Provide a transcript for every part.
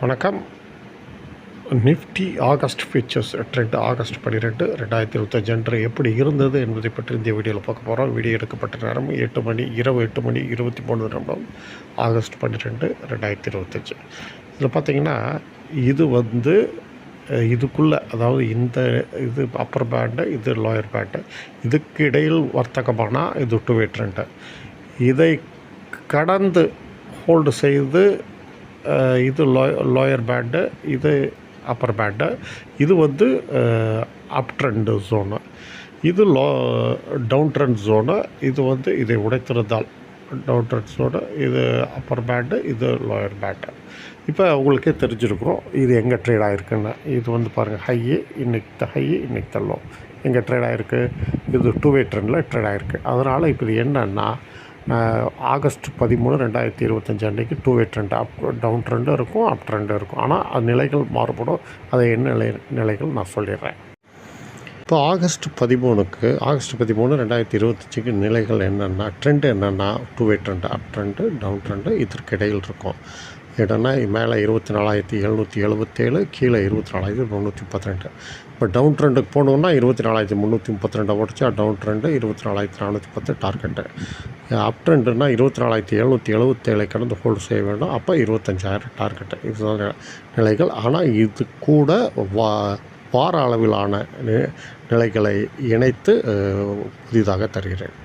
வணக்கம். Nifty August futures trend August பன்னிரெண்டு ரெண்டாயிரத்தி இருபத்தஞ்சு அன்று எப்படி இருந்தது என்பதை பற்றி இந்த வீடியோவில் பார்க்க போகிறோம் வீடியோ எடுக்கப்பட்ட நேரம் எட்டு மணி இரவு எட்டு மணி இருபத்தி மூணு நிமிடம் ஆகஸ்ட் பன்னிரெண்டு ரெண்டாயிரத்தி இருபத்தஞ்சு இதில் பார்த்தீங்கன்னா இது வந்து இதுக்குள்ளே அதாவது இந்த இது அப்பர் பேண்டு இது லோயர் பேண்டு இதுக்கு இடையில் வர்த்தகமானால் இது டூ வே ட்ரெண்டு இதை கடந்து ஹோல்டு செய்து இது லோய லோயர் பேண்டு இது அப்பர் பேண்டு இது வந்து அப் ட்ரெண்டு ஜோனு இது லோ டவுன் ட்ரெண்ட் ஜோனு இது வந்து இதை உடைத்திருந்தால். டவுன் ட்ரெண்ட் ஜோனு இது அப்பர் பேண்டு இது லோயர் பேண்டு இப்போ உங்களுக்கே தெரிஞ்சிருக்கிறோம் இது எங்கே ட்ரேட் ஆகிருக்குன்னு இது வந்து பாருங்கள் ஹையு இன்றைக்கி த ஹையு இன்றைக்கி தள்ளும் எங்கே ட்ரேட் ஆகிருக்கு இது டூ வே ட்ரெண்டில் ட்ரேட் ஆகிருக்கு அதனால் இப்போ இது என்னன்னா ஆகஸ்ட் பதிமூணு ரெண்டாயிரத்தி இருபத்தஞ்சி அன்றைக்கி two way trend up down ட்ரெண்டும் இருக்கும் அப் ட்ரெண்டும் இருக்கும். ஆனால் அது நிலைகள் மாறுபடும். அது என்ன நிலை நிலைகள் நான் சொல்லிடுறேன். இப்போ ஆகஸ்ட் பதிமூணுக்கு ஆகஸ்ட் பதிமூணு ரெண்டாயிரத்தி இருபத்தஞ்சிக்கு நிலைகள் என்னென்னா ட்ரெண்ட் என்னென்னா two way trend up trend down trend இதற்கு இடையில் இருக்கும். இடம்னா மேலே இருபத்தி நாலாயிரத்தி எழுநூற்றி எழுபத்தேழு கீழே இருபத்தி நாலாயிரத்தி முந்நூற்றி முப்பத்தி ரெண்டு இப்போ டவுன் ட்ரெண்டுக்கு போகணுன்னா இருபத்தி நாலாயிரத்தி முந்நூற்றி முப்பத்தி ரெண்டை உடச்சா டவுன் ட்ரெண்டு இருபத்தி நாலாயிரத்தி நானூற்றி பத்து டார்கெட்டு அப் ட்ரெண்டுனா இருபத்தி நாலாயிரத்தி எழுநூற்றி எழுபத்தேழை கடந்து ஹோல்டு செய்ய வேண்டும் அப்போ இருபத்தஞ்சாயிரம் டார்கெட்டு இதுதான் நிலைகள். ஆனால் இது கூட வா வார அளவிலான நிலைகளை இணைத்து புதிதாக தருகிறேன்.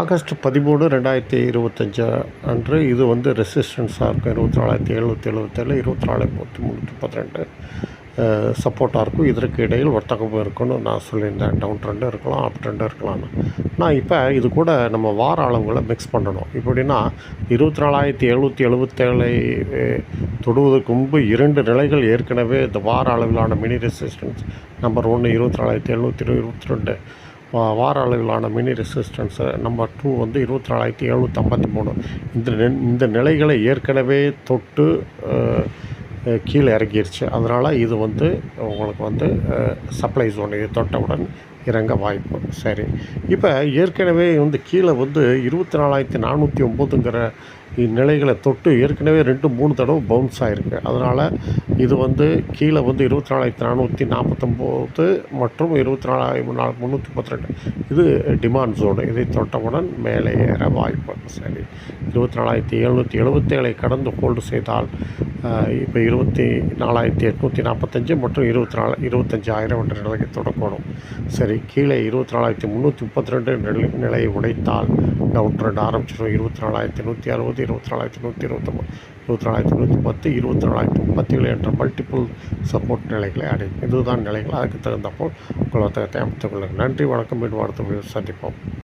ஆகஸ்ட் பதிமூணு ரெண்டாயிரத்தி இருபத்தஞ்சு அன்று இது வந்து ரெசிஸ்டன்ஸாக இருக்கும் இருபத்தி நாலாயிரத்தி எழுநூற்றி எழுபத்தேழு இருபத்தி நாலாயிரத்தி முந்நூற்றி முப்பத்தி ரெண்டு சப்போர்ட்டாக இருக்கும் இதற்கு இடையில் வர்த்தகம் இருக்குன்னு நான் சொல்லியிருந்தேன். டவுன் ட்ரெண்டும் இருக்கலாம் அப் ட்ரெண்டும் இருக்கலாம்னு. நான் இப்போ இது கூட நம்ம வார அளவுகளை மிக்ஸ் பண்ணணும். எப்படின்னா இருபத்தி நாலாயிரத்தி எழுநூற்றி எழுபத்தேழை தொடுவதற்கு முன்பு இரண்டு நிலைகள் ஏற்கனவே இந்த வார அளவிலான மினி ரெசிஸ்டன்ஸ் நம்பர் ஒன்று இருபத்தி நாலாயிரத்தி எழுநூற்றி இருபத்தி ரெண்டு வார அளவிலான மினி ரெசிஸ்டன்ஸு நம்பர் டூ வந்து இருபத்தி நாலாயிரத்தி எழுநூற்றம்பத்தி மூணு. இந்த இந்த நிலைகளை ஏற்கனவே தொட்டு கீழே இறங்கிருச்சு. அதனால் இது வந்து உங்களுக்கு வந்து சப்ளை ஜோன் இது தொட்டவுடன் இறங்க வாய்ப்பு. சரி. இப்போ ஏற்கனவே வந்து கீழே வந்து இருபத்தி நாலாயிரத்தி நானூற்றி ஒம்போதுங்கிற நிலைகளை தொட்டு ஏற்கனவே ரெண்டு மூணு தடவை பவுன்ஸ் ஆகிருக்கு அதனால் இது வந்து கீழே வந்து இருபத்தி நாலாயிரத்தி நானூற்றி நாற்பத்தொம்போது மற்றும் இருபத்தி நாலாயிரம் நாலு முந்நூற்றி முப்பத்தி ரெண்டு. இது டிமாண்ட் ஜோனு இதை தொட்டவுடன் மேலே ஏற வாய்ப்பு. சரி. இருபத்தி நாலாயிரத்தி எழுநூற்றி எழுபத்தேழை கடந்து ஹோல்டு செய்தால் இப்போ இருபத்தி நாலாயிரத்தி எட்நூற்றி நாற்பத்தஞ்சு மற்றும் இருபத்தி நாலு இருபத்தஞ்சாயிரம் என்ற நிலையை தொடக்கணும். சரி. கீழே இருபத்தி நாலாயிரத்தி முந்நூற்றி முப்பத்தி ரெண்டு நிலை நிலையை உடைத்தால் டவுன் ட்ரெண்ட் ஆரம்பிச்சிடும் இருபத்தி நாலாயிரத்தி நூற்றி அறுபது இருபத்தி நாலாயிரத்தி நூற்றி இருபத்தொம்பது இருபத்தி நாலாயிரத்தி நூற்றி பத்து இருபத்தி நாலாயிரத்தி முப்பத்தி ஏழு என்ற மல்டிபிள் சப்போர்ட் நிலைகளை அடையும் இதுதான் நிலைகள் அதுக்கு தகுந்தப்போல் உங்கள் வர்த்தகத்தை அமைத்துக் கொள்ளுங்கள். நன்றி வணக்கம் மீண்டும் அடுத்த சந்திப்போம்.